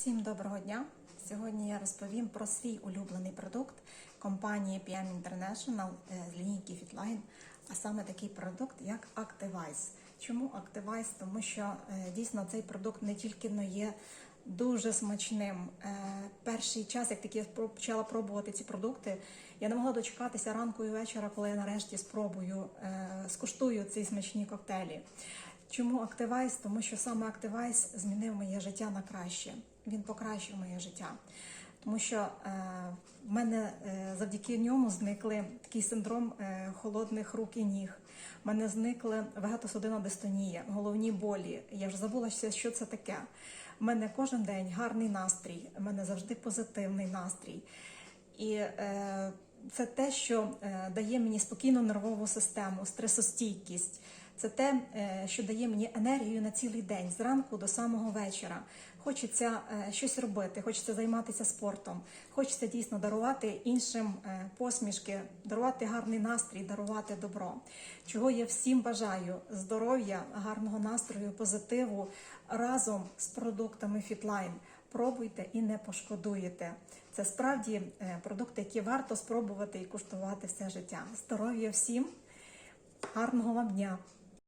Всім доброго дня! Сьогодні я розповім про свій улюблений продукт компанії PM International е, з лінійки Fitline, а саме такий продукт, як Activize. Чому Activize? Тому що е, дійсно цей продукт не тільки но є дуже смачним. Е, Перший час, як тільки я почала пробувати ці продукти, я не могла дочекатися ранку і вечора, коли я нарешті спробую скуштую ці смачні коктейлі. Чому Activize? Тому що саме Activize змінив моє життя на краще. Він покращив моє життя. Тому що е, в мене е, завдяки ньому зникли такий синдром е, холодних рук і ніг. В мене зникли вегетосудинна дистонія, головні болі. Я вже забула, що це таке. У мене кожен день гарний настрій, у мене завжди позитивний настрій. І е, це те, що е, дає мені спокійну нервову систему, стресостійкість. Це те, е, що дає мені енергію на цілий день, зранку до самого вечора. Хочеться е, щось робити, хочеться займатися спортом, хочеться дійсно дарувати іншим е, посмішки, дарувати гарний настрій, дарувати добро. Чого я всім бажаю здоров'я, гарного настрою, позитиву разом з продуктами Fitline. Пробуйте і не пошкодуєте. Це справді продукти, які варто спробувати і куштувати все життя. Здоров'я всім, гарного вам дня!